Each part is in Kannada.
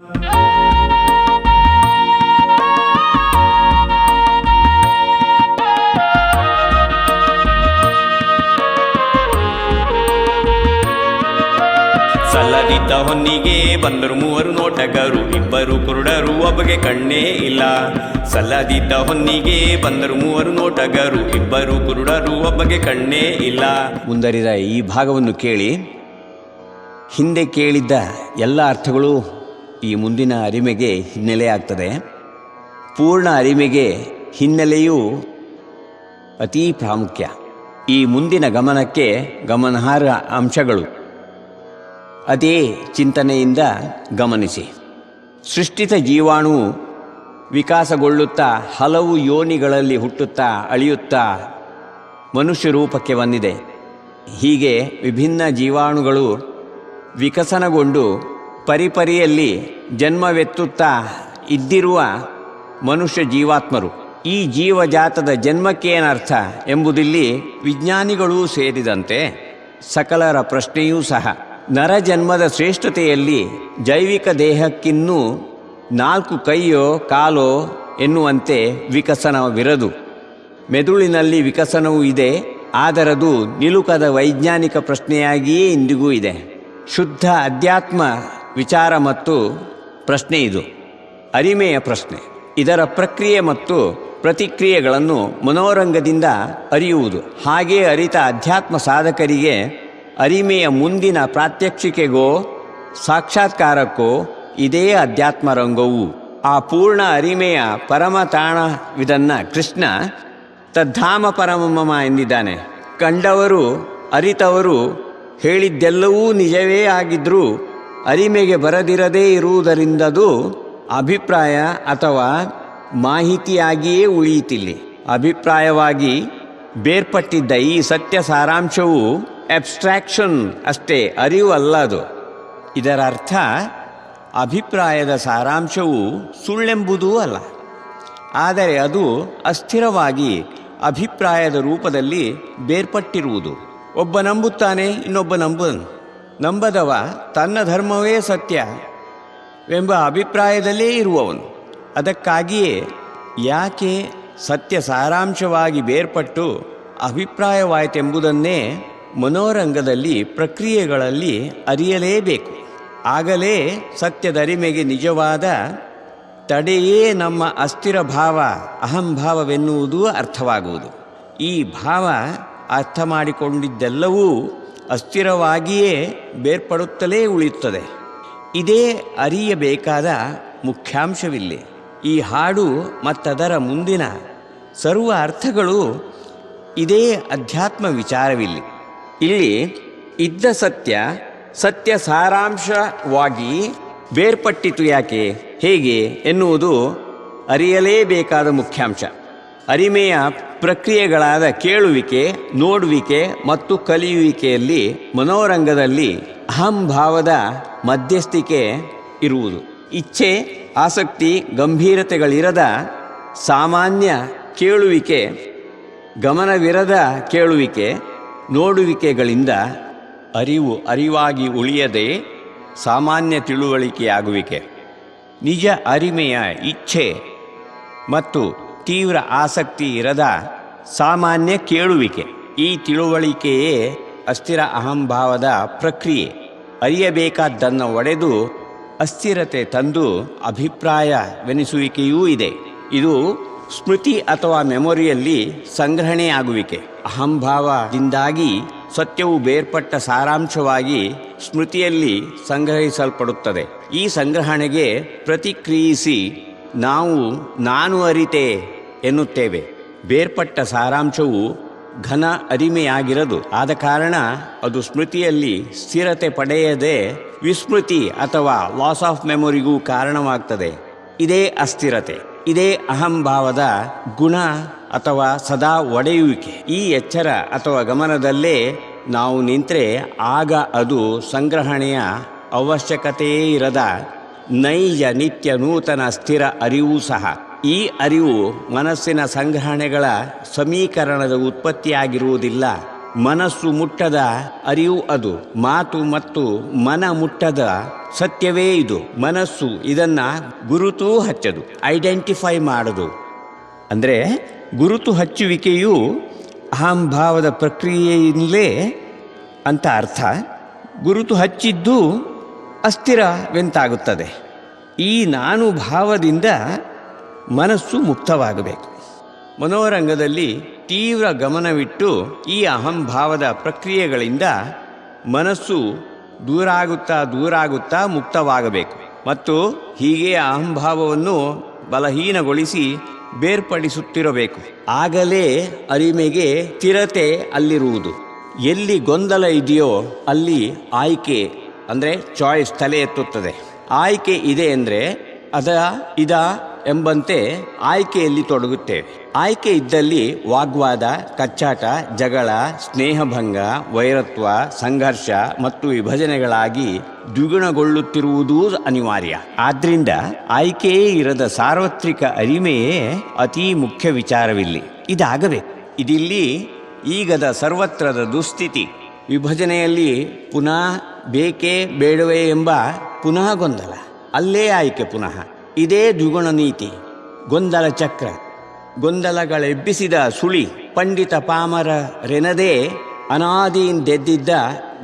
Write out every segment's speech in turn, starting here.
ಸಲ್ಲದಿದ್ದ ಹೊನ್ನಿಗೆ ಬಂದರು ಮೂವರು ನೋಟಗರು ಇಬ್ಬರು ಕುರುಡರು, ಒಬ್ಬಗೆ ಕಣ್ಣೇ ಇಲ್ಲ. ಸಲ್ಲದಿದ್ದ ಹೊನ್ನಿಗೆ ಬಂದರು ಮೂವರು ನೋಟಗರು ಇಬ್ಬರು ಕುರುಡರು, ಒಬ್ಬಗೆ ಕಣ್ಣೇ ಇಲ್ಲ. ಮುಂದರಿದ ಈ ಭಾಗವನ್ನು ಕೇಳಿ, ಹಿಂದೆ ಕೇಳಿದ್ದ ಎಲ್ಲ ಅರ್ಥಗಳು ಈ ಮುಂದಿನ ಅರಿಮೆಗೆ ಹಿನ್ನೆಲೆಯಾಗ್ತದೆ ಪೂರ್ಣ ಅರಿಮೆಗೆ ಹಿನ್ನೆಲೆಯು ಅತೀ ಪ್ರಾಮುಖ್ಯ. ಈ ಮುಂದಿನ ಗಮನಕ್ಕೆ ಗಮನಾರ್ಹ ಅಂಶಗಳು. ಅದೇ ಚಿಂತನೆಯಿಂದ ಗಮನಿಸಿ. ಸೃಷ್ಟಿತ ಜೀವಾಣು ವಿಕಾಸಗೊಳ್ಳುತ್ತಾ ಹಲವು ಯೋನಿಗಳಲ್ಲಿ ಹುಟ್ಟುತ್ತಾ ಅಳಿಯುತ್ತಾ ಮನುಷ್ಯ ರೂಪಕ್ಕೆ ಬಂದಿದೆ. ಹೀಗೆ ವಿಭಿನ್ನ ಜೀವಾಣುಗಳು ವಿಕಸನಗೊಂಡು ಪರಿಪರಿಯಲ್ಲಿ ಜನ್ಮವೆತ್ತುತ್ತಾ ಇದ್ದಿರುವ ಮನುಷ್ಯ ಜೀವಾತ್ಮರು. ಈ ಜೀವಜಾತದ ಜನ್ಮಕ್ಕೇನರ್ಥ ಎಂಬುದಿಲ್ಲಿ ವಿಜ್ಞಾನಿಗಳೂ ಸೇರಿದಂತೆ ಸಕಲರ ಪ್ರಶ್ನೆಯೂ ಸಹ. ನರಜನ್ಮದ ಶ್ರೇಷ್ಠತೆಯಲ್ಲಿ ಜೈವಿಕ ದೇಹಕ್ಕಿನ್ನೂ ನಾಲ್ಕು ಕೈಯೋ ಕಾಲೋ ಎನ್ನುವಂತೆ ವಿಕಸನವಿರದು. ಮೆದುಳಿನಲ್ಲಿ ವಿಕಸನವೂ ಇದೆ, ಆದರದು ನಿಲುಕದ ವೈಜ್ಞಾನಿಕ ಪ್ರಶ್ನೆಯಾಗಿಯೇ ಇಂದಿಗೂ ಇದೆ. ಶುದ್ಧ ಅಧ್ಯಾತ್ಮ ವಿಚಾರ ಮತ್ತು ಪ್ರಶ್ನೆ ಇದು. ಅರಿಮೆಯ ಪ್ರಶ್ನೆ. ಇದರ ಪ್ರಕ್ರಿಯೆ ಮತ್ತು ಪ್ರತಿಕ್ರಿಯೆಗಳನ್ನು ಮನೋರಂಗದಿಂದ ಅರಿಯುವುದು. ಹಾಗೆಯೇ ಅರಿತ ಅಧ್ಯಾತ್ಮ ಸಾಧಕರಿಗೆ ಅರಿಮೆಯ ಮುಂದಿನ ಪ್ರಾತ್ಯಕ್ಷಿಕೆಗೋ, ಸಾಕ್ಷಾತ್ಕಾರಕ್ಕೋ ಇದೇ ಅಧ್ಯಾತ್ಮ ರಂಗವು. ಆ ಪೂರ್ಣ ಅರಿಮೆಯ ಪರಮ ತಾಣವಿದನ್ನ ಕೃಷ್ಣ ತದ್ಧಾಮ ಪರಮಮ ಎಂದಿದ್ದಾನೆ. ಕಂಡವರು, ಅರಿತವರು ಹೇಳಿದ್ದೆಲ್ಲವೂ ನಿಜವೇ ಆಗಿದ್ರೂ ಅರಿಮೆಗೆ ಬರದಿರದೇ ಇರುವುದರಿಂದದು ಅಭಿಪ್ರಾಯ ಅಥವಾ ಮಾಹಿತಿಯಾಗಿಯೇ ಉಳಿಯಿತಿಲ್ಲಿ ಅಭಿಪ್ರಾಯವಾಗಿ ಬೇರ್ಪಟ್ಟಿದ್ದ ಈ ಸತ್ಯ ಸಾರಾಂಶವು ಅಬ್ಸ್ಟ್ರಾಕ್ಷನ್ ಅಷ್ಟೇ ಅರಿವು ಅದು. ಇದರ ಅರ್ಥ ಅಭಿಪ್ರಾಯದ ಸಾರಾಂಶವು ಸುಳ್ಳೆಂಬುದೂ ಅಲ್ಲ. ಆದರೆ ಅದು ಅಸ್ಥಿರವಾಗಿ ಅಭಿಪ್ರಾಯದ ರೂಪದಲ್ಲಿ ಬೇರ್ಪಟ್ಟಿರುವುದು. ಒಬ್ಬ ನಂಬುತ್ತಾನೆ, ಇನ್ನೊಬ್ಬ ನಂಬುವನು. ನಂಬದವ ತನ್ನ ಧರ್ಮವೇ ಸತ್ಯ ಎಂಬ ಅಭಿಪ್ರಾಯದಲ್ಲೇ ಇರುವವನು. ಅದಕ್ಕಾಗಿಯೇ ಯಾಕೆ ಸತ್ಯ ಸಾರಾಂಶವಾಗಿ ಬೇರ್ಪಟ್ಟು ಅಭಿಪ್ರಾಯವಾಯಿತೆಂಬುದನ್ನೇ ಮನೋರಂಗದಲ್ಲಿ ಪ್ರಕ್ರಿಯೆಗಳಲ್ಲಿ ಅರಿಯಲೇಬೇಕು. ಆಗಲೇ ಸತ್ಯದರಿಮೆಗೆ ನಿಜವಾದ ತಡೆಯೇ ನಮ್ಮ ಅಸ್ಥಿರ ಭಾವ ಅಹಂಭಾವವೆನ್ನುವುದು ಅರ್ಥವಾಗುವುದು. ಈ ಭಾವ ಅರ್ಥ ಮಾಡಿಕೊಂಡಿದ್ದೆಲ್ಲವೂ ಅಸ್ಥಿರವಾಗಿಯೇ ಬೇರ್ಪಡುತ್ತಲೇ ಉಳಿಯುತ್ತದೆ. ಇದೇ ಅರಿಯಬೇಕಾದ ಮುಖ್ಯಾಂಶವಿಲ್ಲಿ. ಈ ಹಾಡು ಮತ್ತದರ ಮುಂದಿನ ಸರ್ವ ಅರ್ಥಗಳು ಇದೇ ಅಧ್ಯಾತ್ಮ ವಿಚಾರವಿಲ್ಲಿ. ಇಲ್ಲಿ ಇದ್ದ ಸತ್ಯ ಸತ್ಯ ಸಾರಾಂಶವಾಗಿ ಬೇರ್ಪಟ್ಟಿತು ಯಾಕೆ, ಹೇಗೆ ಎನ್ನುವುದು ಅರಿಯಲೇಬೇಕಾದ ಮುಖ್ಯಾಂಶ. ಅರಿಮೆಯ ಪ್ರಕ್ರಿಯೆಗಳಾದ ಕೇಳುವಿಕೆ, ನೋಡುವಿಕೆ ಮತ್ತು ಕಲಿಯುವಿಕೆಯಲ್ಲಿ ಮನೋರಂಗದಲ್ಲಿ ಅಹಂಭಾವದ ಮಧ್ಯಸ್ಥಿಕೆ ಇರುವುದು. ಇಚ್ಛೆ, ಆಸಕ್ತಿ, ಗಂಭೀರತೆಗಳಿರದ ಸಾಮಾನ್ಯ ಕೇಳುವಿಕೆ, ಗಮನವಿರದ ಕೇಳುವಿಕೆ, ನೋಡುವಿಕೆಗಳಿಂದ ಅರಿವು ಅರಿವಾಗಿ ಉಳಿಯದೆ ಸಾಮಾನ್ಯ ತಿಳುವಳಿಕೆಯಾಗುವಿಕೆ. ನಿಜ ಅರಿಮೆಯ ಇಚ್ಛೆ ಮತ್ತು ತೀವ್ರ ಆಸಕ್ತಿ ಇರದ ಸಾಮಾನ್ಯ ಕೇಳುವಿಕೆ. ಈ ತಿಳುವಳಿಕೆಯೇ ಅಸ್ಥಿರ ಅಹಂಭಾವದ ಪ್ರಕ್ರಿಯೆ. ಅರಿಯಬೇಕಾದ್ದನ್ನು ಒಡೆದು ಅಸ್ಥಿರತೆ ತಂದು ಅಭಿಪ್ರಾಯವೆನಿಸುವಿಕೆಯೂ ಇದೆ. ಇದು ಸ್ಮೃತಿ ಅಥವಾ ಮೆಮೊರಿಯಲ್ಲಿ ಸಂಗ್ರಹಣೆಯಾಗುವಿಕೆ. ಅಹಂಭಾವದಿಂದಾಗಿ ಸತ್ಯವು ಬೇರ್ಪಟ್ಟ ಸಾರಾಂಶವಾಗಿ ಸ್ಮೃತಿಯಲ್ಲಿ ಸಂಗ್ರಹಿಸಲ್ಪಡುತ್ತದೆ. ಈ ಸಂಗ್ರಹಣೆಗೆ ಪ್ರತಿಕ್ರಿಯಿಸಿ ನಾವು ನಾನು ಅರಿತೆ ಎನ್ನುತ್ತೇವೆ. ಬೇರ್ಪಟ್ಟ ಸಾರಾಂಶವು ಘನ ಅರಿಮೆಯಾಗಿರದು. ಆದ ಕಾರಣ ಅದು ಸ್ಮೃತಿಯಲ್ಲಿ ಸ್ಥಿರತೆ ಪಡೆಯದೆ ವಿಸ್ಮೃತಿ ಅಥವಾ ಲಾಸ್ ಆಫ್ ಮೆಮೊರಿಗೂ ಕಾರಣವಾಗ್ತದೆ. ಇದೇ ಅಸ್ಥಿರತೆ. ಇದೇ ಅಹಂಭಾವದ ಗುಣ ಅಥವಾ ಸದಾ ಒಡೆಯುವಿಕೆ. ಈ ಎಚ್ಚರ ಅಥವಾ ಗಮನದಲ್ಲೇ ನಾವು ನಿಂತರೆ ಆಗ ಅದು ಸಂಗ್ರಹಣೆಯ ಅವಶ್ಯಕತೆಯೇ ಇರದ ನೈಜ, ನಿತ್ಯ, ನೂತನ, ಸ್ಥಿರ ಅರಿವು ಸಹ. ಈ ಅರಿವು ಮನಸ್ಸಿನ ಸಂಗ್ರಹಣೆಗಳ ಸಮೀಕರಣದ ಉತ್ಪತ್ತಿಯಾಗಿರುವುದಿಲ್ಲ. ಮನಸ್ಸು ಮುಟ್ಟದ ಅರಿವು ಅದು. ಮಾತು ಮತ್ತು ಮನ ಮುಟ್ಟದ ಸತ್ಯವೇ ಇದು. ಮನಸ್ಸು ಇದನ್ನ ಗುರುತು ಹಚ್ಚದು, ಐಡೆಂಟಿಫೈ ಮಾಡದು. ಅಂದರೆ ಗುರುತು ಹಚ್ಚುವಿಕೆಯು ಅಹಂಭಾವದ ಪ್ರಕ್ರಿಯೆಯಿಂದಲೇ ಅಂತ ಅರ್ಥ. ಗುರುತು ಹಚ್ಚಿದ್ದು ಅಸ್ಥಿರವೆಂತಾಗುತ್ತದೆ ಈ ನಾನು ಭಾವದಿಂದ ಮನಸ್ಸು ಮುಕ್ತವಾಗಬೇಕು. ಮನೋರಂಗದಲ್ಲಿ ತೀವ್ರ ಗಮನವಿಟ್ಟು ಈ ಅಹಂಭಾವದ ಪ್ರಕ್ರಿಯೆಗಳಿಂದ ಮನಸ್ಸು ದೂರಾಗುತ್ತಾ ದೂರಾಗುತ್ತಾ ಮುಕ್ತವಾಗಬೇಕು. ಮತ್ತು ಹೀಗೆ ಅಹಂಭಾವವನ್ನು ಬಲಹೀನಗೊಳಿಸಿ ಬೇರ್ಪಡಿಸುತ್ತಿರಬೇಕು. ಆಗಲೇ ಅರಿಮೆಗೆ ಸ್ಥಿರತೆ ಅಲ್ಲಿರುವುದು. ಎಲ್ಲಿ ಗೊಂದಲ ಇದೆಯೋ ಅಲ್ಲಿ ಆಯ್ಕೆ ಅಂದರೆ ಚಾಯ್ಸ್ ತಲೆ ಎತ್ತುತ್ತದೆ. ಆಯ್ಕೆ ಇದೆ ಅಂದರೆ ಅದ, ಇದ ಎಂಬಂತೆ ಆಯ್ಕೆಯಲ್ಲಿ ತೊಡಗುತ್ತೇವೆ. ಆಯ್ಕೆ ಇದ್ದಲ್ಲಿ ವಾಗ್ವಾದ, ಕಚ್ಚಾಟ, ಜಗಳ, ಸ್ನೇಹಭಂಗ, ವೈರತ್ವ, ಸಂಘರ್ಷ ಮತ್ತು ವಿಭಜನೆಗಳಾಗಿ ದ್ವಿಗುಣಗೊಳ್ಳುತ್ತಿರುವುದೂ ಅನಿವಾರ್ಯ. ಆದ್ರಿಂದ ಆಯ್ಕೆಯೇ ಇರದ ಸಾರ್ವತ್ರಿಕ ಅರಿಮೆಯೇ ಅತೀ ಮುಖ್ಯ ವಿಚಾರವಿಲ್ಲಿ. ಇದಾಗಬೇಕು. ಇದಿಲ್ಲಿ ಈಗದ ಸರ್ವತ್ರದ ದುಸ್ಥಿತಿ ವಿಭಜನೆಯಲ್ಲಿ ಪುನಃ ಬೇಕೇ ಬೇಡವೇ ಎಂಬ ಪುನಃ ಗೊಂದಲ. ಅಲ್ಲೇ ಆಯ್ಕೆ ಪುನಃ. ಇದೇ ದ್ವಿಗುಣ ನೀತಿ. ಗೊಂದಲ ಚಕ್ರ. ಗೊಂದಲಗಳೆಬ್ಬಿಸಿದ ಸುಳಿ ಪಂಡಿತ ಪಾಮರರೆನದೇ ಅನಾದಿಯಿಂದೆದ್ದಿದ್ದ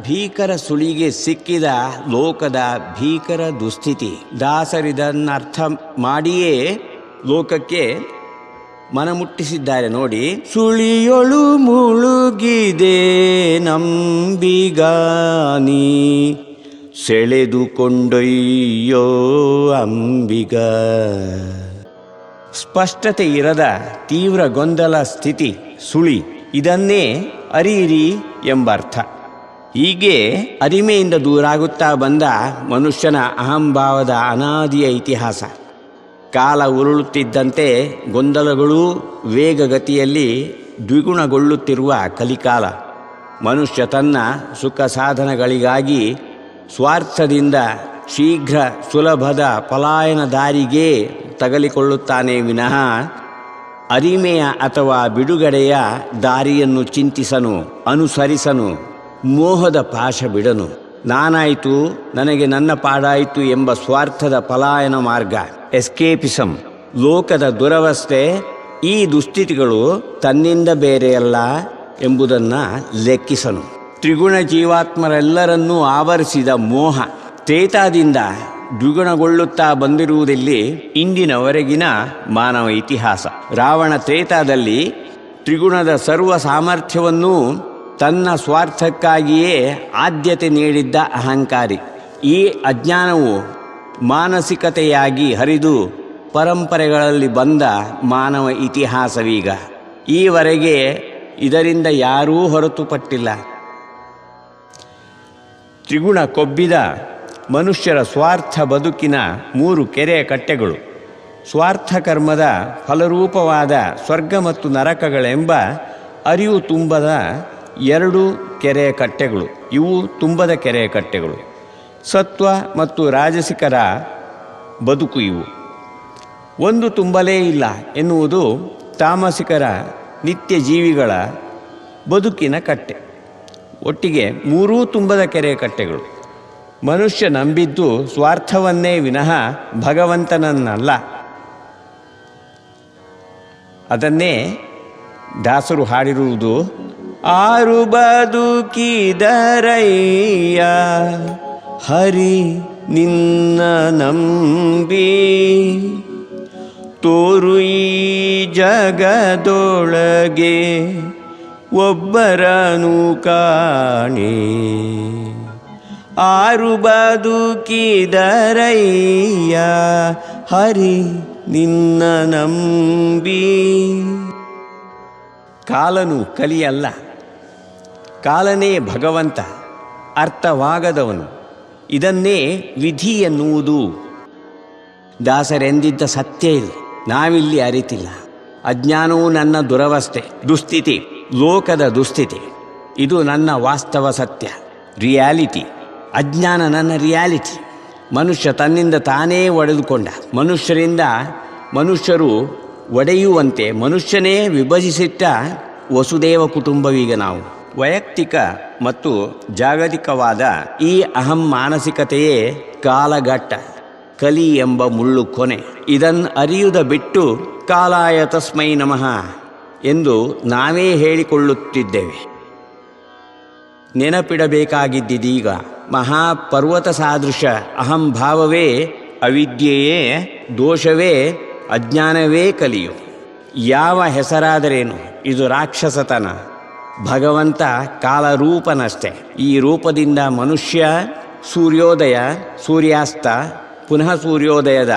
ಭೀಕರ ಸುಳಿಗೆ ಸಿಕ್ಕಿದ ಲೋಕದ ಭೀಕರ ದುಸ್ಥಿತಿ. ದಾಸರಿದನ್ನರ್ಥ ಮಾಡಿಯೇ ಲೋಕಕ್ಕೆ ಮನಮುಟ್ಟಿಸಿದ್ದಾರೆ ನೋಡಿ. ಸುಳಿಯೊಳು ಮುಳುಗಿದೆ ನಂಬಿಗಾನಿ. ಸೆಳೆದುಕೊಂಡೊಯ್ಯೋ ಅಂಬಿಗ. ಸ್ಪಷ್ಟತೆ ಇರದ ತೀವ್ರ ಗೊಂದಲ ಸ್ಥಿತಿ ಸುಳಿ. ಇದನ್ನೇ ಅರಿಯಿರಿ ಎಂಬರ್ಥ. ಹೀಗೆ ಅರಿಮೆಯಿಂದ ದೂರಾಗುತ್ತಾ ಬಂದ ಮನುಷ್ಯನ ಅಹಂಭಾವದ ಅನಾದಿಯ ಇತಿಹಾಸ. ಕಾಲ ಉರುಳುತ್ತಿದ್ದಂತೆ ಗೊಂದಲಗಳು ವೇಗಗತಿಯಲ್ಲಿ ದ್ವಿಗುಣಗೊಳ್ಳುತ್ತಿರುವ ಕಲಿಕಾಲ. ಮನುಷ್ಯ ತನ್ನ ಸುಖ ಸಾಧನಗಳಿಗಾಗಿ ಸ್ವಾರ್ಥದಿಂದ ಶೀಘ್ರ ಸುಲಭದ ಪಲಾಯನ ದಾರಿಗೆ ತಗಲಿಕೊಳ್ಳುತ್ತಾನೆ ವಿನಃ ಅರಿಮೆಯ ಅಥವಾ ಬಿಡುಗಡೆಯ ದಾರಿಯನ್ನು ಚಿಂತಿಸನು, ಅನುಸರಿಸನು, ಮೋಹದ ಪಾಶ ಬಿಡನು. ನಾನಾಯಿತು, ನನಗೆ ನನ್ನ ಪಾಡಾಯಿತು ಎಂಬ ಸ್ವಾರ್ಥದ ಪಲಾಯನ ಮಾರ್ಗ. ಎಸ್ಕೇಪಿಸಂ. ಲೋಕದ ದುರವಸ್ಥೆ, ಈ ದುಸ್ಥಿತಿಗಳು ತನ್ನಿಂದ ಬೇರೆಯಲ್ಲ ಎಂಬುದನ್ನು ಲೆಕ್ಕಿಸನು. ತ್ರಿಗುಣ ಜೀವಾತ್ಮರೆಲ್ಲರನ್ನೂ ಆವರಿಸಿದ ಮೋಹ, ತೇತಾದಿಂದ ದ್ವಿಗುಣಗೊಳ್ಳುತ್ತಾ ಬಂದಿರುವುದಲ್ಲಿ ಇಂದಿನವರೆಗಿನ ಮಾನವ ಇತಿಹಾಸ. ರಾವಣ ತ್ರೇತಾದಲ್ಲಿ ತ್ರಿಗುಣದ ಸರ್ವ ಸಾಮರ್ಥ್ಯವನ್ನೂ ತನ್ನ ಸ್ವಾರ್ಥಕ್ಕಾಗಿಯೇ ಆದ್ಯತೆ ನೀಡಿದ್ದ ಅಹಂಕಾರಿ. ಈ ಅಜ್ಞಾನವು ಮಾನಸಿಕತೆಯಾಗಿ ಹರಿದು ಪರಂಪರೆಗಳಲ್ಲಿ ಬಂದ ಮಾನವ ಇತಿಹಾಸವೀಗ. ಈವರೆಗೆ ಇದರಿಂದ ಯಾರೂ ಹೊರತುಪಟ್ಟಿಲ್ಲ. ತ್ರಿಗುಣ ಕೊಬ್ಬಿದ ಮನುಷ್ಯರ ಸ್ವಾರ್ಥ ಬದುಕಿನ ಮೂರು ಕೆರೆಯ ಕಟ್ಟೆಗಳು. ಸ್ವಾರ್ಥ ಕರ್ಮದ ಫಲರೂಪವಾದ ಸ್ವರ್ಗ ಮತ್ತು ನರಕಗಳೆಂಬ ಅರಿವು ತುಂಬದ ಎರಡು ಕೆರೆಯ ಕಟ್ಟೆಗಳು. ಇವು ತುಂಬದ ಕೆರೆಯ ಕಟ್ಟೆಗಳು. ಸತ್ವ ಮತ್ತು ರಾಜಸಿಕರ ಬದುಕು ಇವು. ಒಂದು ತುಂಬಲೇ ಇಲ್ಲ ಎನ್ನುವುದು ತಾಮಸಿಕರ ನಿತ್ಯ ಜೀವಿಗಳ ಬದುಕಿನ ಕಟ್ಟೆ. ಒಟ್ಟಿಗೆ ಮೂರೂ ತುಂಬದ ಕೆರೆಯ ಕಟ್ಟೆಗಳು. ಮನುಷ್ಯ ನಂಬಿದ್ದು ಸ್ವಾರ್ಥವನ್ನೇ ವಿನಃ ಭಗವಂತನನ್ನಲ್ಲ. ಅದನ್ನೇ ದಾಸರು ಹಾಡಿರುವುದು ಆರು ಬದುಕಿದರಯ್ಯ, ಹರಿ ನಿನ್ನ ನಂಬಿ. ತೋರು ಜಗದೊಳಗೆ ಒಬ್ಬರನು ಕಾಣೆ. ಆರು ಬದುಕಿದರಯ್ಯ, ಹರಿ ನಿನ್ನ ನಂಬಿ. ಕಾಲನು ಕಲಿಯಲ್ಲ. ಕಾಲನೇ ಭಗವಂತ ಅರ್ಥವಾಗದವನು. ಇದನ್ನೇ ವಿಧಿ ಎನ್ನುವುದು. ದಾಸರೆಂದಿದ್ದ ಸತ್ಯ ಇದು. ನಾವಿಲ್ಲಿ ಅರಿತಿಲ್ಲ. ಅಜ್ಞಾನವು ನನ್ನ ದುರವಸ್ಥೆ, ದುಸ್ಥಿತಿ, ಲೋಕದ ದುಸ್ಥಿತಿ. ಇದು ನನ್ನ ವಾಸ್ತವ ಸತ್ಯ, ರಿಯಾಲಿಟಿ. ಅಜ್ಞಾನ ನನ್ನ ರಿಯಾಲಿಟಿ. ಮನುಷ್ಯ ತನ್ನಿಂದ ತಾನೇ ಒಡೆದುಕೊಂಡ. ಮನುಷ್ಯರಿಂದ ಮನುಷ್ಯರು ಒಡೆಯುವಂತೆ ಮನುಷ್ಯನೇ ವಿಭಜಿಸಿಟ್ಟ ವಸುದೇವ ಕುಟುಂಬವೀಗ ನಾವು. ವೈಯಕ್ತಿಕ ಮತ್ತು ಜಾಗತಿಕವಾದ ಈ ಅಹಂ ಮಾನಸಿಕತೆಯೇ ಕಾಲಘಟ್ಟ, ಕಲಿ ಎಂಬ ಮುಳ್ಳು ಕೊನೆ. ಇದನ್ನು ಅರಿಯುದ ಬಿಟ್ಟು ಕಾಲಾಯ ತಸ್ಮೈ ನಮಃ ಎಂದು ನಾವೇ ಹೇಳಿಕೊಳ್ಳುತ್ತಿದ್ದೇವೆ. ನೆನಪಿಡಬೇಕಾಗಿದ್ದೀಗ ಮಹಾಪರ್ವತ ಸಾದೃಶ ಅಹಂಭಾವವೇ ಅವಿದ್ಯೆಯೇ ದೋಷವೇ ಅಜ್ಞಾನವೇ ಕಲಿಯು. ಯಾವ ಹೆಸರಾದರೇನು? ಇದು ರಾಕ್ಷಸತನ. ಭಗವಂತ ಕಾಲರೂಪನಷ್ಟೇ. ಈ ರೂಪದಿಂದ ಮನುಷ್ಯ ಸೂರ್ಯೋದಯ, ಸೂರ್ಯಾಸ್ತ, ಪುನಃ ಸೂರ್ಯೋದಯದ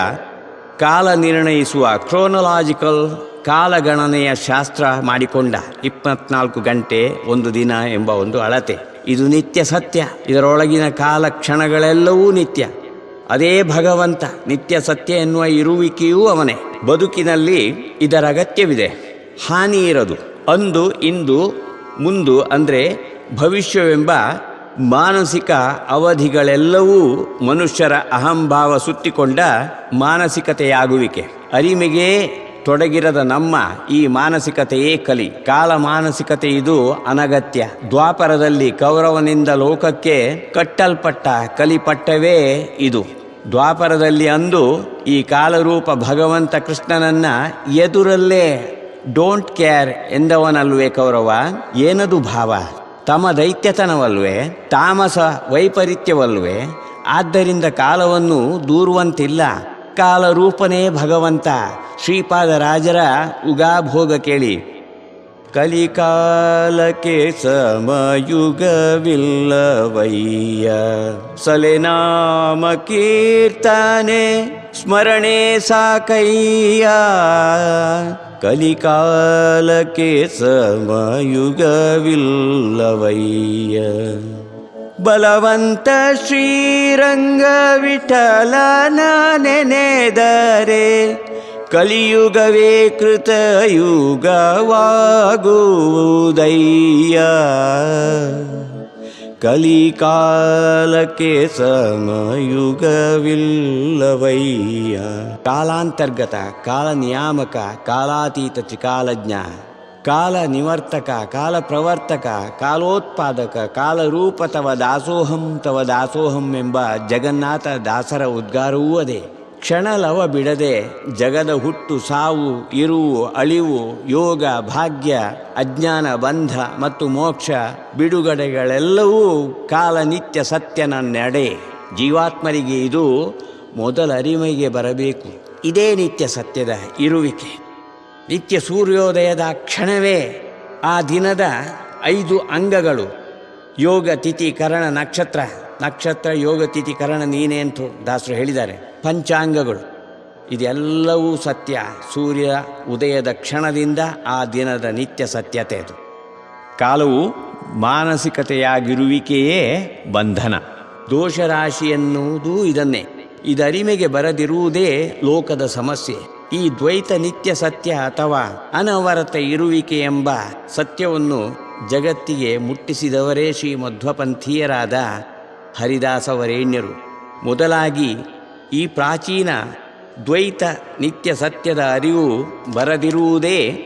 ಕಾಲ ನಿರ್ಣಯಿಸುವ ಕ್ರೋನಲಾಜಿಕಲ್ ಕಾಲಗಣನೆಯ ಶಾಸ್ತ್ರ ಮಾಡಿಕೊಂಡ ಇಪ್ಪತ್ನಾಲ್ಕು ಗಂಟೆ ಒಂದು ದಿನ ಎಂಬ ಒಂದು ಅಳತೆ. ಇದು ನಿತ್ಯ ಸತ್ಯ. ಇದರೊಳಗಿನ ಕಾಲ ಕ್ಷಣಗಳೆಲ್ಲವೂ ನಿತ್ಯ. ಅದೇ ಭಗವಂತ ನಿತ್ಯ ಸತ್ಯ ಎನ್ನುವ ಇರುವಿಕೆಯೂ ಅವನೇ. ಬದುಕಿನಲ್ಲಿ ಇದರ ಅಗತ್ಯವಿದೆ. ಹಾನಿ ಇರದು. ಅಂದು, ಇಂದು ಮುಂದು ಅಂದರೆ ಭವಿಷ್ಯವೆಂಬ ಮಾನಸಿಕ ಅವಧಿಗಳೆಲ್ಲವೂ ಮನುಷ್ಯರ ಅಹಂಭಾವ ಸುತ್ತಿಕೊಂಡ ಮಾನಸಿಕತೆಯಾಗುವಿಕೆ. ಅರಿಮೆಗೆ ತೊಡಗಿರದ ನಮ್ಮ ಈ ಮಾನಸಿಕತೆಯೇ ಕಲಿ. ಕಾಲ ಮಾನಸಿಕತೆ ಇದು ಅನಗತ್ಯ. ದ್ವಾಪರದಲ್ಲಿ ಕೌರವನಿಂದ ಲೋಕಕ್ಕೆ ಕಟ್ಟಲ್ಪಟ್ಟ ಕಲಿಪಟ್ಟವೇ ಇದು. ದ್ವಾಪರದಲ್ಲಿ ಅಂದು ಈ ಕಾಲರೂಪ ಭಗವಂತ ಕೃಷ್ಣನನ್ನ ಎದುರಲ್ಲೇ ಡೋಂಟ್ ಕೇರ್ ಎಂದವನಲ್ವೇ ಕೌರವ, ಏನದು ಭಾವ? ತಮ ದೈತ್ಯತನವಲ್ವೇ ತಾಮಸ ವೈಪರೀತ್ಯವಲ್ವೇ ಆದ್ದರಿಂದ ಕಾಲವನ್ನು ದೂರುವಂತಿಲ್ಲ. ಕಾಲರೂಪನೇ ಭಗವಂತ. ಶ್ರೀಪಾದರಾಜರ ಉಗಾಭೋಗ ಕೇಳಿ. ಕಲಿಕಾಲಕ್ಕೆ ಸಮಯುಗವಿಲ್ಲವಯ್ಯ. ಸಲೆನಾಮ ಕೀರ್ತನೆ, ಸ್ಮರಣೆ ಸಾಕಯ್ಯ. ಕಲಿಕಾಲಕ್ಕೆ ಸಮಯುಗವಿಲ್ಲವಯ್ಯ. ಬಲವಂತ ಶ್ರೀರಂಗ ವಿಠಲನ ನೆನೆದರೆ ಕಲಿಯುಗವೇ ಕೃತಯುಗವಾಗುವುದಯ್ಯ ಕಲಿಕಾಲಕ್ಕೆ ಸಮಯುಗವಿಲ್ಲವಯ್ಯ ಕಾಲಾಂತರ್ಗತ ಕಾಲ ನಿಯಾಮಕ ಕಾಲಾತೀತ ಚಿಕಾಲಜ್ಞ ಕಾಲ ನಿವರ್ತಕ ಕಾಲ ಪ್ರವರ್ತಕ ಕಾಲೋತ್ಪಾದಕ, ಕಾಲರೂಪ ತವ ದಾಸೋಹಂ ತವ ದಾಸೋಹಂ ಎಂಬ ಜಗನ್ನಾಥ ದಾಸರ ಉದ್ಗಾರವೂ ಅದೇ. ಕ್ಷಣಲವ ಬಿಡದೆ ಜಗದ ಹುಟ್ಟು ಸಾವು, ಇರುವು, ಅಳಿವು, ಯೋಗ, ಭಾಗ್ಯ, ಅಜ್ಞಾನ, ಬಂಧ ಮತ್ತು ಮೋಕ್ಷ, ಬಿಡುಗಡೆಗಳೆಲ್ಲವೂ ಕಾಲ ನಿತ್ಯ ಸತ್ಯನ ನಡೆ ಜೀವಾತ್ಮರಿಗೆ ಇದು ಮೊದಲ ಅರಿಮೆಗೆ ಬರಬೇಕು. ಇದೇ ನಿತ್ಯ ಸತ್ಯದ ಇರುವಿಕೆ. ನಿತ್ಯ ಸೂರ್ಯೋದಯದ ಕ್ಷಣವೇ ಆ ದಿನದ ಐದು ಅಂಗಗಳು. ಯೋಗ ತಿಥಿ ಕರಣ ನಕ್ಷತ್ರ. ನಕ್ಷತ್ರ ಯೋಗ ತಿಥಿ ಕರಣ ನೀನೆ ಅಂತ ದಾಸರು ಹೇಳಿದ್ದಾರೆ. ಪಂಚಾಂಗಗಳು. ಇದೆಲ್ಲವೂ ಸತ್ಯ. ಸೂರ್ಯ ಉದಯದ ಕ್ಷಣದಿಂದ ಆ ದಿನದ ನಿತ್ಯ ಸತ್ಯತೆ ಅದು. ಕಾಲವು ಮಾನಸಿಕತೆಯಾಗಿರುವಿಕೆಯೇ ಬಂಧನ. ದೋಷರಾಶಿ ಎನ್ನುವುದು ಇದನ್ನೇ. ಇದರಿಮೆಗೆ ಬರದಿರುವುದೇ ಲೋಕದ ಸಮಸ್ಯೆ. ಈ ದ್ವೈತ ನಿತ್ಯ ಸತ್ಯ ಅಥವಾ ಅನವರತ ಇರುವಿಕೆ ಎಂಬ ಸತ್ಯವನ್ನು ಜಗತ್ತಿಗೆ ಮುಟ್ಟಿಸಿದವರೇ ಶ್ರೀ ಮಧ್ವಪಂಥೀಯರಾದ ಹರಿದಾಸವರೇಣ್ಯರು. ಮೊದಲಾಗಿ ಈ ಪ್ರಾಚೀನ ದ್ವೈತ ನಿತ್ಯ ಸತ್ಯದ ಅರಿವು ಬರದಿರುವುದೇ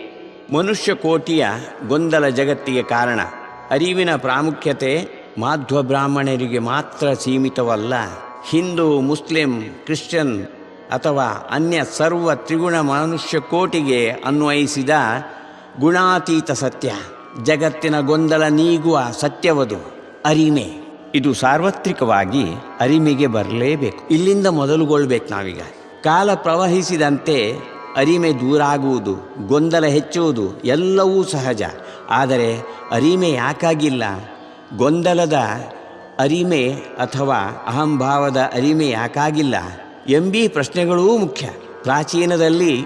ಮನುಷ್ಯ ಕೋಟಿಯ ಗೊಂದಲ ಜಗತ್ತಿಗೆ ಕಾರಣ. ಅರಿವಿನ ಪ್ರಾಮುಖ್ಯತೆ ಮಾಧ್ವ ಬ್ರಾಹ್ಮಣರಿಗೆ ಮಾತ್ರ ಸೀಮಿತವಲ್ಲ. ಹಿಂದೂ, ಮುಸ್ಲಿಂ, ಕ್ರಿಶ್ಚಿಯನ್ ಅಥವಾ ಅನ್ಯ ಸರ್ವ ತ್ರಿಗುಣ ಮನುಷ್ಯ ಕೋಟಿಗೆ ಅನ್ವಯಿಸಿದ ಗುಣಾತೀತ ಸತ್ಯ. ಜಗತ್ತಿನ ಗೊಂದಲ ನೀಗುವ ಸತ್ಯವದು ಅರಿಮೆ. ಇದು ಸಾರ್ವತ್ರಿಕವಾಗಿ ಅರಿಮೆಗೆ ಬರಲೇಬೇಕು. ಇಲ್ಲಿಂದ ಮೊದಲುಗೊಳ್ಬೇಕು ನಾವೀಗ. ಕಾಲ ಪ್ರವಹಿಸಿದಂತೆ ಅರಿಮೆ ದೂರ ಆಗುವುದು ಗೊಂದಲ ಹೆಚ್ಚುವುದು ಎಲ್ಲವೂ ಸಹಜ. ಆದರೆ ಅರಿಮೆ ಯಾಕಾಗಿಲ್ಲ? ಗೊಂದಲದ ಅರಿಮೆ ಅಥವಾ ಅಹಂಭಾವದ ಅರಿಮೆ ಯಾಕಾಗಿಲ್ಲ? ಎಂಬಿ ಪ್ರಶ್ನೆಗಳೂ ಮುಖ್ಯ. ಪ್ರಾಚೀನದಲ್ಲಿ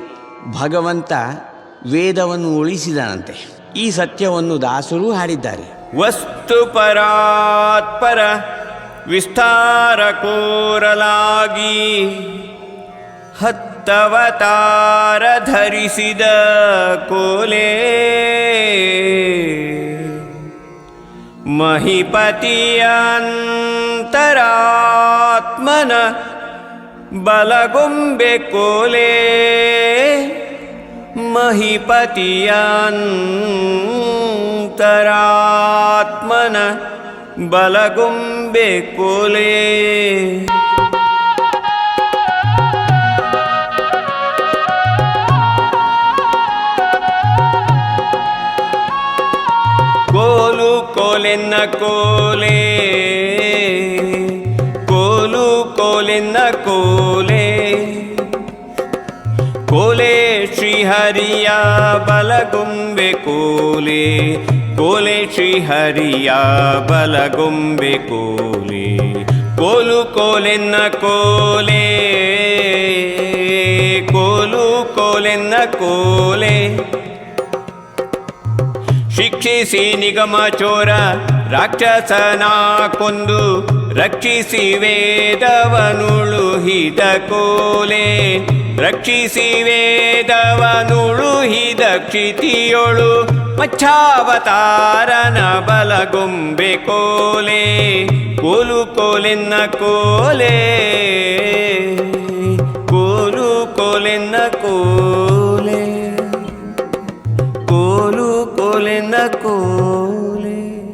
ಭಗವಂತ ವೇದವನ್ನು ಉಳಿಸಿದನಂತೆ. ಈ ಸತ್ಯವನ್ನು ದಾಸರೂ ಹಾಡಿದ್ದಾರೆ. ವಸ್ತು ಪರಾತ್ಪರ ವಿಸ್ತಾರ ಕೋರಲಾಗಿ ಹತ್ತವತಾರ ಧರಿಸಿದ ಕೋಲೆ. ಮಹಿಪತಿಯಂತರಾತ್ಮನ ಬಲಗೊಂಬೆ ಕೋಲೆ. महिपतयान् तरात्मन बलगुम्बे कोले। कोलु कोले न को ಶ್ರೀಹರಿಯ ಬಲಗುಂಬೆ ಕೋಲೆ ಕೋಲೆ ಶ್ರೀಹರಿಯ ಬಲಗುಂಬೆ ಕೋಲೆ. ಕೋಲು ಕೋಲೆನ್ನ ಕೋಲೆ, ಕೋಲು ಕೋಲೆನ್ನ ಕೋಲೆ. ಶಿಕ್ಷಿಸಿ ನಿಗಮ ಚೋರ, ರಾಕ್ಷಸನ ಕೊಂದು ರಕ್ಷಿಸಿ ವೇದವನುಳುಹಿತ ಕೋಲೆ. ರಕ್ಷಿಸಿ ವೇದವನುಳುಹಿದ ಕ್ಷಿತಿಯೊಳು ಮಚ್ಚಾವತಾರನ ಬಲಗೊಂಬೆ ಕೋಲೆ, ಕೋಲು ಕೋಲೆನ್ನ ಕೋಲೆ, ಕೋಲು ಕೋಲೆನ್ನ ಕೋಲೆ, ಕೋಲು ಕೋಲೆನ್ನ ಕೋಲೆ,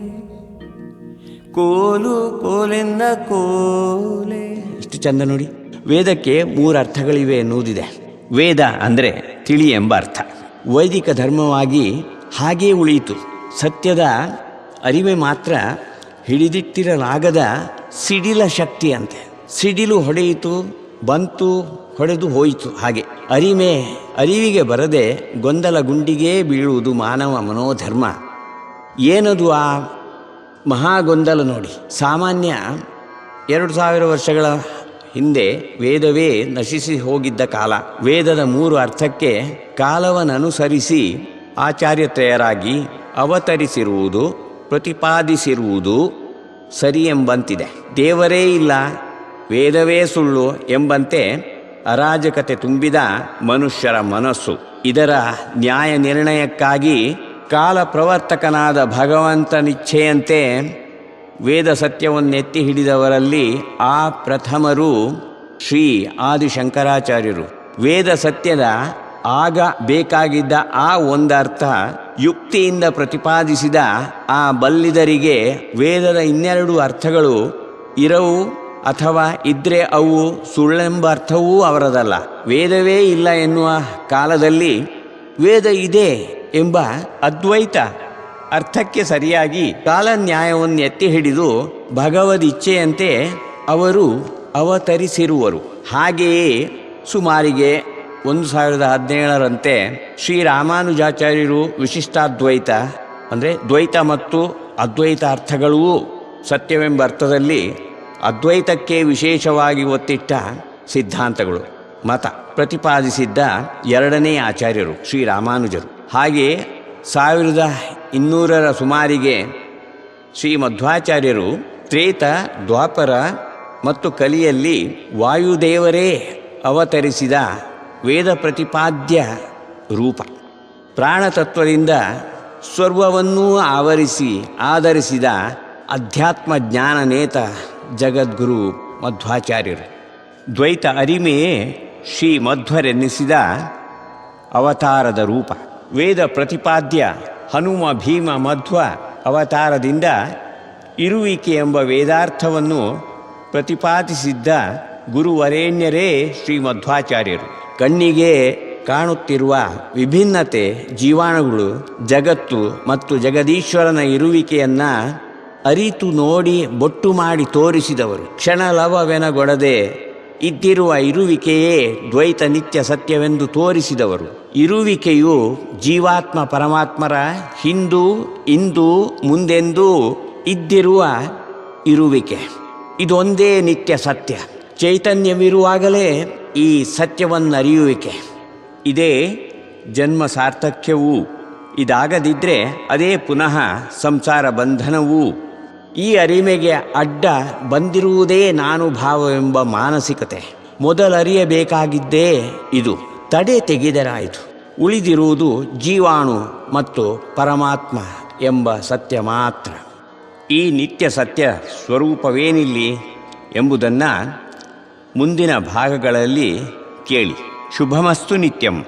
ಕೋಲು ಕೋಲೆನ್ನ ಕೋಲೆ. ಇಷ್ಟು ಚಂದ ನೋಡಿ. ವೇದಕ್ಕೆ ಮೂರು ಅರ್ಥಗಳಿವೆ ಎನ್ನುವುದಿದೆ. ವೇದ ಅಂದರೆ ತಿಳಿ ಎಂಬ ಅರ್ಥ. ವೈದಿಕ ಧರ್ಮವಾಗಿ ಹಾಗೇ ಉಳಿಯಿತು. ಸತ್ಯದ ಅರಿವೆ ಮಾತ್ರ ಹಿಡಿದಿಟ್ಟಿರಲಾಗದ ಸಿಡಿಲ ಶಕ್ತಿ ಅಂತೆ ಸಿಡಿಲು ಹೊಡೆಯಿತು ಬಂತು ಹೊಡೆದು ಹೋಯಿತು ಹಾಗೆ. ಅರಿಮೆ ಅರಿವಿಗೆ ಬರದೆ ಗೊಂದಲ ಗುಂಡಿಗೆ ಬೀಳುವುದು ಮಾನವ ಮನೋಧರ್ಮ. ಏನದು ಆ ಮಹಾಗೊಂದಲ ನೋಡಿ. ಸಾಮಾನ್ಯ ಎರಡು ಸಾವಿರ ವರ್ಷಗಳ ಹಿಂದೆ ವೇದವೇ ನಶಿಸಿ ಹೋಗಿದ್ದ ಕಾಲ. ವೇದದ ಮೂರು ಅರ್ಥಕ್ಕೆ ಕಾಲವನ್ನನುಸರಿಸಿ ಆಚಾರ್ಯತ್ರಯರಾಗಿ ಅವತರಿಸಿರುವುದು, ಪ್ರತಿಪಾದಿಸಿರುವುದು ಸರಿ ಎಂಬಂತಿದೆ ದೇವರೇ ಇಲ್ಲ, ವೇದವೇ ಸುಳ್ಳು ಎಂಬಂತೆ ಅರಾಜಕತೆ ತುಂಬಿದ ಮನುಷ್ಯರ ಮನಸ್ಸು. ಇದರ ನ್ಯಾಯ ನಿರ್ಣಯಕ್ಕಾಗಿ ಕಾಲ ಪ್ರವರ್ತಕನಾದ ಭಗವಂತನಿಚ್ಛೆಯಂತೆ ವೇದ ಸತ್ಯವನ್ನೆತ್ತಿ ಹಿಡಿದವರಲ್ಲಿ ಆ ಪ್ರಥಮರು ಶ್ರೀ ಆದಿಶಂಕರಾಚಾರ್ಯರು. ವೇದ ಸತ್ಯದ ಆಗ ಬೇಕಾಗಿದ್ದ ಆ ಒಂದರ್ಥ, ಯುಕ್ತಿಯಿಂದ ಪ್ರತಿಪಾದಿಸಿದ ಆ ಬಲ್ಲಿದರಿಗೆ ವೇದದ ಇನ್ನೆರಡು ಅರ್ಥಗಳು ಇರವು ಅಥವಾ ಇದ್ರೆ ಅವು ಸುಳ್ಳೆಂಬ ಅರ್ಥವೂ ಅವರದಲ್ಲ. ವೇದವೇ ಇಲ್ಲ ಎನ್ನುವ ಕಾಲದಲ್ಲಿ ವೇದ ಇದೆ ಎಂಬ ಅದ್ವೈತ ಅರ್ಥಕ್ಕೆ ಸರಿಯಾಗಿ ಕಾಲನ್ಯಾಯವನ್ನು ಎತ್ತಿ ಹಿಡಿದು ಭಗವದ್ ಇಚ್ಛೆಯಂತೆ ಅವರು ಅವತರಿಸಿರುವರು. ಹಾಗೆಯೇ ಸುಮಾರಿಗೆ ಒಂದು ಸಾವಿರದ ಹದಿನೇಳರಂತೆ ಶ್ರೀರಾಮಾನುಜಾಚಾರ್ಯರು ವಿಶಿಷ್ಟಾದ್ವೈತ, ಅಂದರೆ ದ್ವೈತ ಮತ್ತು ಅದ್ವೈತ ಅರ್ಥಗಳೂ ಸತ್ಯವೆಂಬ ಅರ್ಥದಲ್ಲಿ ಅದ್ವೈತಕ್ಕೆ ವಿಶೇಷವಾಗಿ ಒತ್ತಿಟ್ಟ ಸಿದ್ಧಾಂತಗಳು. ಮತ ಪ್ರತಿಪಾದಿಸಿದ್ದ ಎರಡನೇ ಆಚಾರ್ಯರು ಶ್ರೀರಾಮಾನುಜರು ಹಾಗೆಯೇ ಸಾವಿರದ ಇನ್ನೂರರ ಸುಮಾರಿಗೆ ಶ್ರೀ ಮಧ್ವಾಚಾರ್ಯರು ತ್ರೇತ, ದ್ವಾಪರ ಮತ್ತು ಕಲಿಯಲ್ಲಿ ವಾಯುದೇವರೇ ಅವತರಿಸಿದ ವೇದ ಪ್ರತಿಪಾದ್ಯ ರೂಪ. ಪ್ರಾಣತತ್ವದಿಂದ ಸ್ವರ್ವವನ್ನೂ ಆವರಿಸಿ ಆಧರಿಸಿದ ಅಧ್ಯಾತ್ಮ ಜ್ಞಾನನೇತ ಜಗದ್ಗುರು ಮಧ್ವಾಚಾರ್ಯರು. ದ್ವೈತ ಅರಿಮೆಯೇ ಶ್ರೀ ಮಧ್ವರೆನ್ನಿಸಿದ ಅವತಾರದ ರೂಪ. ವೇದ ಪ್ರತಿಪಾದ್ಯ ಹನುಮ, ಭೀಮ, ಮಧ್ವ, ಅವತಾರದಿಂದ ಇರುವಿಕೆ ಎಂಬ ವೇದಾರ್ಥವನ್ನು ಪ್ರತಿಪಾದಿಸಿದ್ದ ಗುರುವರೇಣ್ಯರೇ ಶ್ರೀ ಮಧ್ವಾಚಾರ್ಯರು. ಕಣ್ಣಿಗೆ ಕಾಣುತ್ತಿರುವ ವಿಭಿನ್ನತೆ, ಜೀವಾಣುಗಳು, ಜಗತ್ತು ಮತ್ತು ಜಗದೀಶ್ವರನ ಇರುವಿಕೆಯನ್ನು ಅರಿತು ನೋಡಿ ಬೊಟ್ಟು ಮಾಡಿ ತೋರಿಸಿದವರು. ಕ್ಷಣಲವವೆನಗೊಡದೆ ಇದ್ದಿರುವ ಇರುವಿಕೆಯೇ ದ್ವೈತ ನಿತ್ಯ ಸತ್ಯವೆಂದು ತೋರಿಸಿದವರು. ಇರುವಿಕೆಯು ಜೀವಾತ್ಮ ಪರಮಾತ್ಮರ ಹಿಂದೂ, ಇಂದು, ಮುಂದೆಂದೂ ಇದ್ದಿರುವ ಇರುವಿಕೆ. ಇದೊಂದೇ ನಿತ್ಯ ಸತ್ಯ. ಚೈತನ್ಯವಿರುವಾಗಲೇ ಈ ಸತ್ಯವನ್ನು ಅರಿಯುವಿಕೆ ಇದೇ ಜನ್ಮ ಸಾರ್ಥಕ್ಯವೂ ಇದಾಗದಿದ್ದರೆ ಅದೇ ಪುನಃ ಸಂಸಾರ ಬಂಧನವೂ. ಈ ಅರಿಮೆಗೆ ಅಡ್ಡ ಬಂದಿರುವುದೇ ನಾನು ಭಾವವೆಂಬ ಮಾನಸಿಕತೆ. ಮೊದಲರಿಯಬೇಕಾಗಿದ್ದೇ ಇದು. ತಡೆ ತೆಗೆದರಾಯಿತು. ಉಳಿದಿರುವುದು ಜೀವಾಣು ಮತ್ತು ಪರಮಾತ್ಮ ಎಂಬ ಸತ್ಯ ಮಾತ್ರ. ಈ ನಿತ್ಯ ಸತ್ಯ ಸ್ವರೂಪವೇನಿಲ್ಲಿ ಎಂಬುದನ್ನು ಮುಂದಿನ ಭಾಗಗಳಲ್ಲಿ ಕೇಳಿ. ಶುಭಮಸ್ತು ನಿತ್ಯಂ.